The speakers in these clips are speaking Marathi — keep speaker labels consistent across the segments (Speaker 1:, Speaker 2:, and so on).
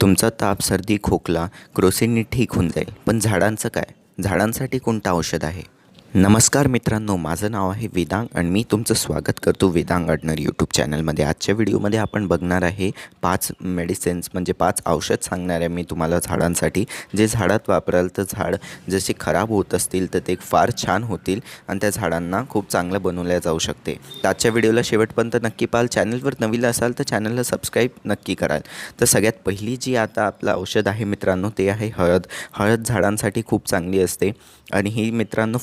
Speaker 1: तुमचा ताप सर्दी खोकला क्रोसिननी ठीक होऊन जाईल. पण झाडांचं काय? झाडांसाठी कोणतं औषध आहे? नमस्कार मित्रांनो माझं नाव आहे वेदांग आणि मी तुमचं स्वागत करतो वेदांग अडनर यूट्यूब चॅनलमध्ये आजच्या व्हिडिओमध्ये आपण बघणार आहे पाच मेडिसिन्स म्हणजे पाच औषध सांगणार आहे मी तुम्हाला झाडांसाठी. जे झाडात वापराल तर झाड जसे खराब होत असतील तर ते फार छान होतील आणि त्या झाडांना खूप चांगलं बनवल्या जाऊ शकते. तर आजच्या व्हिडिओला शेवटपर्यंत नक्की पाहाल. चॅनलवर नवीन असाल तर चॅनलला सबस्क्राईब नक्की कराल. तर सगळ्यात पहिली जी आता आपलं औषध आहे मित्रांनो ते आहे हळद. हळद झाडांसाठी खूप चांगली असते. आणि ही मित्रांनो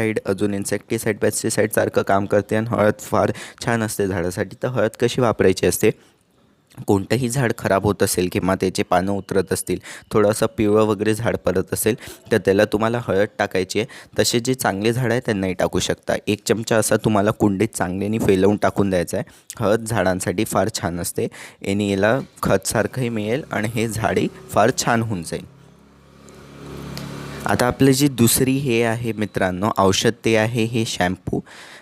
Speaker 1: फंजेसाईड अजून इन्सेक्टिसाईड पेस्टिसाईडसारखं काम करते आणि हळद फार छान असते झाडासाठी. तर हळद कशी वापरायची असते? कोणतंही झाड खराब होत असेल किंवा त्याचे पानं उतरत असतील थोडंसं पिवळं वगैरे झाड पडत असेल तर त्याला तुम्हाला हळद टाकायची आहे. तसे जे चांगले झाड आहे त्यांनाही टाकू शकता. एक चमचा असा तुम्हाला कुंडीत चांगल्याने फेलवून टाकून द्यायचा आहे. हळद झाडांसाठी फार छान असते. याने याला खतसारखंही मिळेल आणि हे झाडही फार छान होऊन जाईल. आता आपलं जी दुसरी हे आहे मित्रांनो औषध ते आहे हे शॅम्पू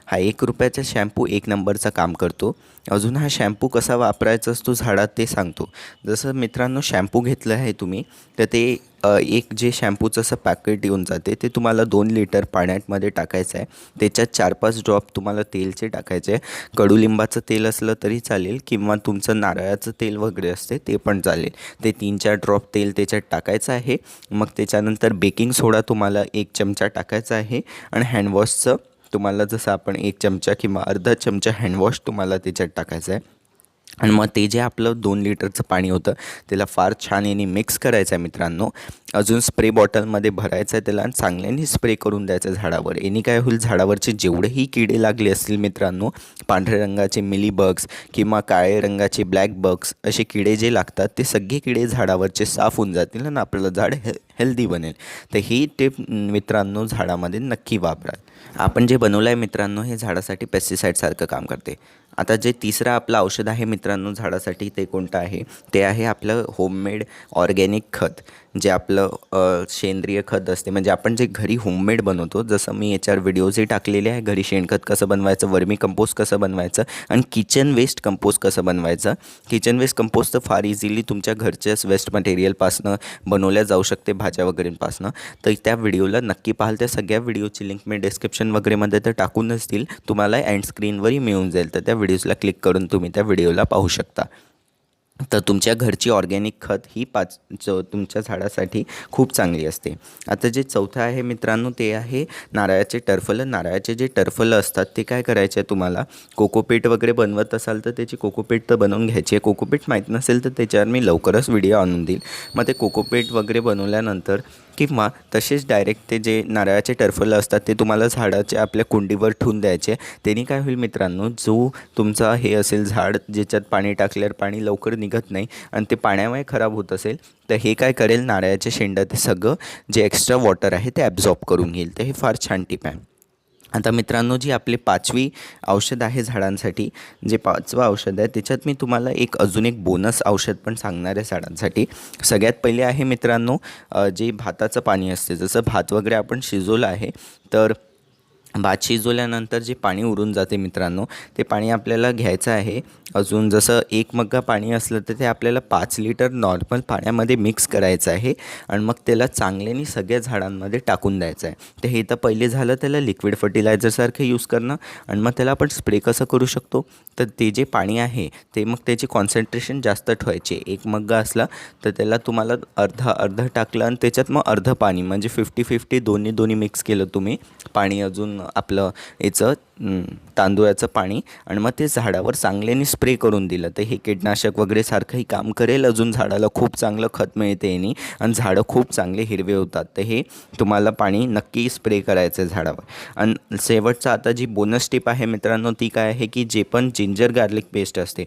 Speaker 1: हा एक रुपयाचा शॅम्पू एक नंबरचा काम करतो. अजून हा शॅम्पू कसा वापरायचा असतो झाडात ते सांगतो. जसं मित्रांनो शॅम्पू घेतलं आहे तुम्ही तर ते एक जे शॅम्पूचं असं पॅकेट येऊन जाते ते तुम्हाला दोन लिटर पाण्यामध्ये टाकायचं आहे. त्याच्यात चार पाच ड्रॉप तुम्हाला तेलचे टाकायचे आहे. कडुलिंबाचं तेल असलं तरी चालेल किंवा तुमचं नारळाचं तेल वगैरे असते ते पण चालेल. ते तीन चार ड्रॉप तेल त्याच्यात टाकायचं आहे. मग त्याच्यानंतर बेकिंग सोडा तुम्हाला एक चमचा टाकायचा आहे. आणि हँडवॉशचं तुम्हाला जसं आपण एक चमचा किंवा अर्धा चमचा हँडवॉश तुम्हाला त्याच्यात टाकायचं आहे. आणि मग ते जे आपलं दोन लिटरचं पाणी होतं त्याला फार छान याने मिक्स करायचं आहे मित्रांनो. अजून स्प्रे बॉटलमध्ये भरायचं आहे त्याला आणि चांगल्याने स्प्रे करून द्यायचं झाडावर. याने काय होईल झाडावरचे जेवढेही किडे लागले असतील मित्रांनो पांढऱ्या रंगाचे मिली बग्स किंवा काळे रंगाचे ब्लॅक बग्स असे किडे जे लागतात ते सगळे किडे झाडावरचे साफ होऊन जातील आणि आपलं झाड हे हेल्दी बनेल. तर ही टिप मित्रांनो झाडामध्ये नक्की वापरा आपण जे बनवलं आहे मित्रांनो हे झाडासाठी पेस्टिसाईडसारखं काम करते. आता जे तिसरं आपलं औषध आहे मित्रांनो झाडासाठी ते कोणतं आहे? ते आहे आपलं होममेड ऑर्गॅनिक खत. जे आपलं सेंद्रिय खत असते म्हणजे आपण जे घरी होममेड बनवतो जसं मी याच्यावर व्हिडिओजही टाकलेले आहे घरी शेणखत कसं बनवायचं वर्मी कंपोस्ट कसं बनवायचं आणि किचन वेस्ट कंपोस्ट कसं बनवायचं. किचन वेस्ट कंपोस्ट तर फार इझिली तुमच्या घरच्याच वेस्ट मटेरियलपासनं बनवल्या जाऊ शकते भाज्या वगैरेपासनं तर त्या व्हिडिओला नक्की पाहाल. त्या सगळ्या व्हिडिओची लिंक मी डिस्क्रिप्शन वगैरेमध्ये तर टाकूनच देईल. तुम्हाला अँड स्क्रीनवरही मिळून जाईल. तर त्या व्हिडिओजला क्लिक करून तुम्ही त्या व्हिडिओला पाहू शकता. तर तुमच्या घरची ऑर्गॅनिक खत ही पाच च तुमच्या झाडासाठी खूप चांगली असते. आता जे चौथं आहे मित्रांनो ते आहे नारळाचे टरफलं. नारळाचे जे टरफलं असतात ते काय करायचे आहे तुम्हाला? कोकोपीट वगैरे बनवत असाल तर त्याची कोकोपीट तर बनवून घ्यायची आहे. कोकोपीट माहीत नसेल तर त्याच्यावर मी लवकरच व्हिडिओ आणून देईल. मग ते कोकोपीट वगैरे बनवल्यानंतर किंवा तसेच डायरेक्ट ते जे नारळाचे टरफलं असतात ते तुम्हाला झाडाच्या आपल्या कुंडीवर ठेवून द्यायचे त्यांनी काय होईल मित्रांनो जो तुमचा हे असेल झाड ज्याच्यात पाणी टाकल्यावर पाणी लवकर निघत नाही आणि ते पाण्यामुळे खराब होत असेल तर हे काय करेल नारळाच्या शेंडा ते सगळं जे एक्स्ट्रा वॉटर आहे ते ॲब्झॉर्ब करून घेईल. तर हे फार छान टिप आहे. आता मित्रांनो जी आपली पाचवी औषध आहे झाडांसाठी जे पाचवं औषध आहे त्याच्यात मी तुम्हाला एक अजून एक बोनस औषध पण सांगणार आहे झाडांसाठी. सगळ्यात पहिले आहे मित्रांनो जे भाताचं पाणी असते जसं भात वगैरे आपण शिजवलं आहे तर भात शिजवल्यानंतर जे पाणी उरून जाते मित्रांनो ते पाणी आपल्याला घ्यायचं आहे. अजून जसं एक मग्गा पाणी असलं तर ते आपल्याला पाच लिटर नॉर्मल पाण्यामध्ये मिक्स करायचं आहे आणि मग त्याला चांगल्याने सगळ्या झाडांमध्ये टाकून द्यायचं आहे. तर हे तर पहिले झालं त्याला लिक्विड फर्टिलायझरसारखं यूज करणं आणि मग त्याला आपण स्प्रे कसं करू शकतो? तर ते जे पाणी आहे ते मग त्याची कॉन्सन्ट्रेशन जास्त ठेवायचे. एक मग्गा असला तर त्याला तुम्हाला अर्धा अर्धा टाकलं आणि त्याच्यात मग अर्धं पाणी म्हणजे फिफ्टी फिफ्टी दोन्ही दोन्ही मिक्स केलं तुम्ही. पाणी अजून आपलं याचं तांदूळाचं पाणी आणि मग ते झाडावर चांगल्याने स्प्रे करून दिलं. तर हे कीटनाशक वगैरे सारखंही काम करेल. अजून झाडाला खूप चांगलं खत मिळते याने आणि झाडं खूप चांगले हिरवे होतात. तर हे तुम्हाला पाणी नक्की स्प्रे करायचं आहे झाडावर. आणि शेवटचं आता जी बोनस टिप आहे मित्रांनो ती काय आहे की जे पण जिंजर गार्लिक पेस्ट असते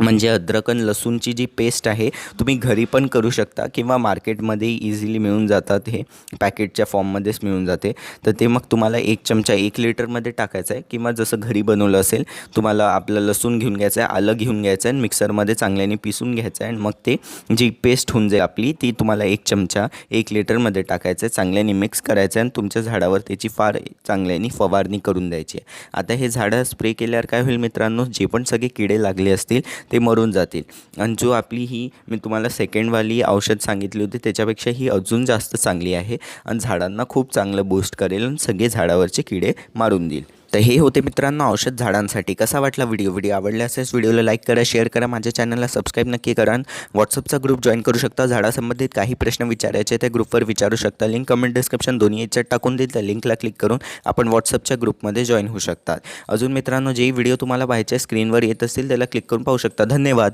Speaker 1: म्हणजे अद्रक आणि लसूणची जी पेस्ट आहे तुम्ही घरी पण करू शकता किंवा मार्केटमध्ये इझिली मिळून जातात हे. पॅकेटच्या फॉर्ममध्येच मिळून जाते. तर ते मग तुम्हाला एक चमचा एक लिटरमध्ये टाकायचं आहे किंवा जसं घरी बनवलं असेल तुम्हाला आपलं लसूण घेऊन घ्यायचं आहे आलं घेऊन घ्यायचं आहे आणि मिक्सरमध्ये चांगल्याने पिसून घ्यायचं आहे आणि मग ते जी पेस्ट होऊन जाईल आपली ती तुम्हाला एक चमचा एक लिटरमध्ये टाकायचं आहे. चांगल्याने मिक्स करायचं आहे आणि तुमच्या झाडावर त्याची फार चांगल्याने फवारणी करून द्यायची आहे. आता हे झाडं स्प्रे केल्यावर काय होईल मित्रांनो जे पण सगळे किडे लागले असतील ते मरून जातील. आणि जो आपली ही मी तुम्हाला सेकंडवाली औषध सांगितली होती त्याच्यापेक्षा ही अजून जास्त चांगली आहे. आणि झाडांना खूप चांगलं बूस्ट करेल आणि सगळे झाडावरचे किडे मारून देईल. तर हे होते मित्रांनो औषध झाडांसाठी. कसा वाटला व्हिडिओ? व्हिडिओ आवडला असेल व्हिडिओला लाईक करा शेअर करा. माझ्या चॅनलला सबस्क्राईब नक्की करा व्हॉट्सअपचा ग्रुप जॉईन करू शकता. झाडासंबंधित काही प्रश्न विचारायचे त्या ग्रुपवर विचारू शकता. लिंक कमेंट डिस्क्रिप्शन दोन्ही याच्यात टाकून देईल. त्या लिंकला क्लिक करून आपण व्हॉट्सअपच्या ग्रुपमध्ये जॉईन होऊ शकतात अजून मित्रांनो जे व्हिडिओ तुम्हाला पाहायचे स्क्रीनवर येत असतील त्याला क्लिक करून पाहू शकता. धन्यवाद!